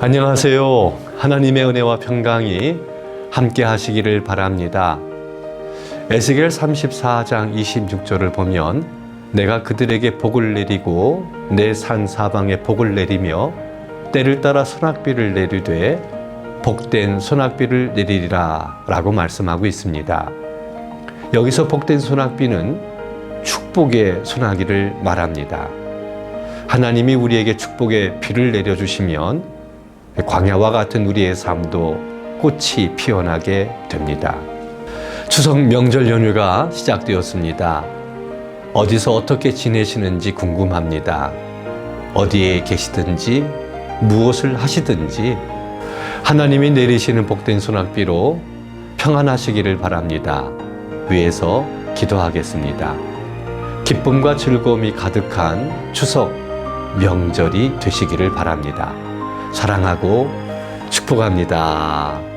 안녕하세요. 하나님의 은혜와 평강이 함께 하시기를 바랍니다. 에스겔 34장 26절을 보면 내가 그들에게 복을 내리고 내 산 사방에 복을 내리며 때를 따라 소낙비를 내리되 복된 소낙비를 내리리라 라고 말씀하고 있습니다. 여기서 복된 소낙비는 축복의 소나기를 말합니다. 하나님이 우리에게 축복의 비를 내려주시면 광야와 같은 우리의 삶도 꽃이 피어나게 됩니다. 추석 명절 연휴가 시작되었습니다. 어디서 어떻게 지내시는지 궁금합니다. 어디에 계시든지 무엇을 하시든지 하나님이 내리시는 복된 소낙비로 평안하시기를 바랍니다. 위에서 기도하겠습니다. 기쁨과 즐거움이 가득한 추석 명절이 되시기를 바랍니다. 사랑하고 축복합니다.